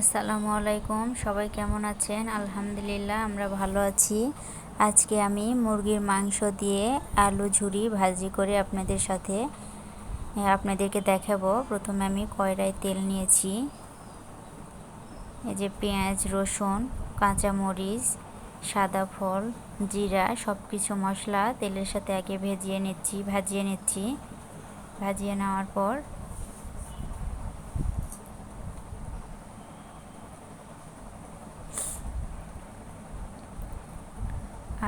আসসালামু আলাইকুম, সবাই কেমন আছেন? আলহামদুলিল্লাহ, আমরা ভালো আছি। আজকে আমি মুরগির মাংস দিয়ে আলু ঝুরি ভাজি করে আপনাদের সাথে আপনাদেরকে দেখাবো। প্রথমে আমি কয়রায় তেল নিয়েছি। এই যে পেঁয়াজ, রসুন, কাঁচামরিচ, সাদা ফল, জিরা সব কিছু মশলা তেলের সাথে আগে ভেজিয়ে নিচ্ছি, ভাজিয়ে নিচ্ছি। ভাজিয়ে নেওয়ার পর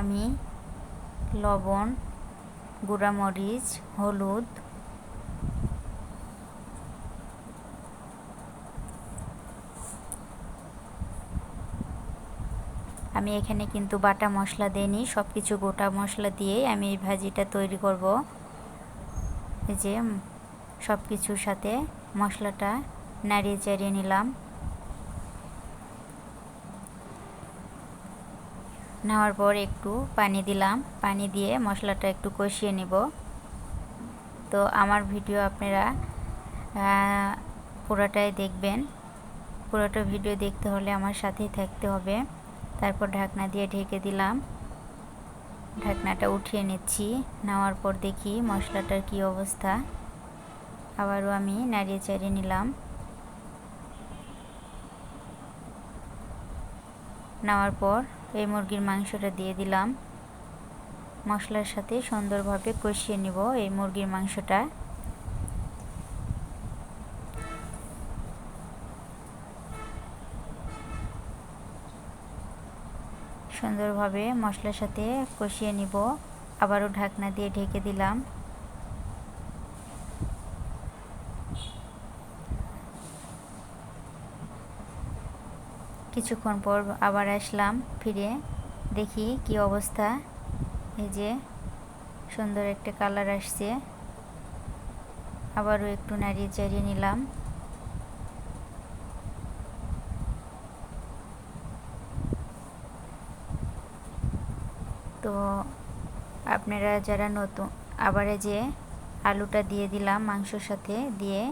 আমি লবণ, গুঁড়ামরিচ, হলুদ, আমি এখানে কিন্তু বাটা মশলা দেইনি সব কিছু গোটা মশলা দিয়ে আমি এই ভাজিটা তৈরি করব। যে সব কিছুর সাথে মশলাটা নাড়িয়ে চাড়িয়ে নিলাম। নেওয়ার পর একটু পানি দিলাম। পানি দিয়ে মশলাটা একটু কষিয়ে নিব। তো আমার ভিডিও আপনারা পুরোটাই দেখবেন। পুরোটা ভিডিও দেখতে হলে আমার সাথেই থাকতে হবে। তারপর ঢাকনা দিয়ে ঢেকে দিলাম। ঢাকনাটা উঠিয়ে নিচ্ছি। নেওয়ার পর দেখি মশলাটার কি অবস্থা। আবারও আমি নাড়িয়ে চাড়িয়ে নিলাম। নেওয়ার পর এই মুরগির মাংসটা দিয়ে দিলাম। মশলার সাথে সুন্দরভাবে কষিয়ে নিব এই মুরগির মাংসটা। সুন্দরভাবে মশলার সাথে কষিয়ে নিব। আবারও ঢাকনা দিয়ে ঢেকে দিলাম। কিছুক্ষণ পর আবার আসলাম, ফিরে দেখি কি অবস্থা। এই যে সুন্দর একটা কালার আসছে। আবারও একটু নাড়িয়ে চাড়িয়ে নিলাম। তো আপনারা যারা নতুন, আবার যে আলুটা দিয়ে দিলাম মাংসর সাথে দিয়ে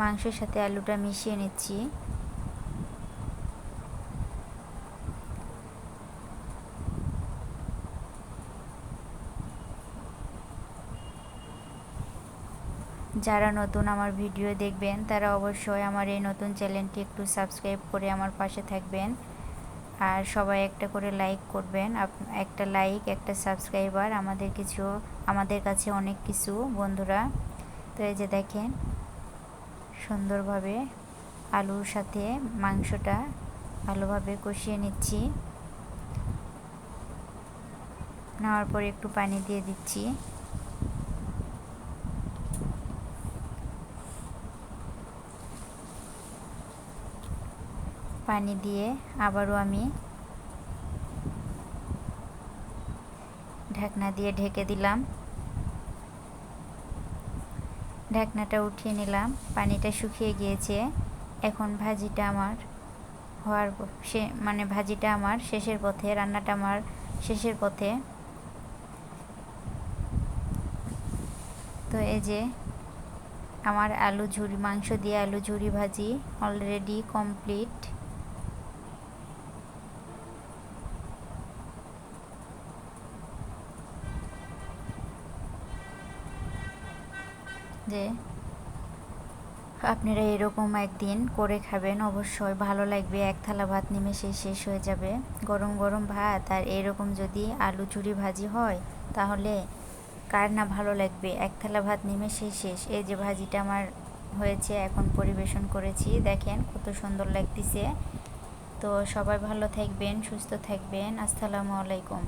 মাংসের সাথে আলুটা মিশিয়ে নিচ্ছি। যারা নতুন আমার ভিডিও দেখবেন, তারা অবশ্যই আমার এই নতুন চ্যানেলটি একটু সাবস্ক্রাইব করে আমার পাশে থাকবেন। আর সবাই একটা করে লাইক করবেন। একটা লাইক, একটা সাবস্ক্রাইবার, আমাদের কিছু, আমাদের কাছে অনেক কিছু, বন্ধুরা। তো এই যে দেখেন সুন্দরভাবে আলুর সাথে মাংসটা ভালোভাবে কষিয়ে নিচ্ছি। নেওয়ার পর একটু পানি দিয়ে দিচ্ছি। পানি দিয়ে আবারও আমি ঢাকনা দিয়ে ঢেকে দিলাম। ঢাকনাটা উঠিয়ে নিলাম, পানিটা শুকিয়ে গিয়েছে। এখন ভাজিটা আমার হওয়ার সে মানে ভাজিটা আমার শেষের পথে, রান্নাটা আমার শেষের পথে। তো এই যে আমার আলু ঝুরি মাংস দিয়ে আলু ঝুরি ভাজি অলরেডি কমপ্লিট। যে আপনারা এরকম একদিন করে খাবেন, অবশ্যই ভালো লাগবে। এক থালা ভাত নিমেষে শেষ হয়ে যাবে। গরম গরম ভাত আর এরকম যদি আলু চুরি ভাজি হয়, তাহলে কার না ভালো লাগবে? এক থালা ভাত নিমেষে শেষ। এই যে ভাজিটা আমার হয়েছে, এখন পরিবেশন করেছি। দেখেন কত সুন্দর লাগতেছে। তো সবাই ভালো থাকবেন, সুস্থ থাকবেন। আসসালামু আলাইকুম।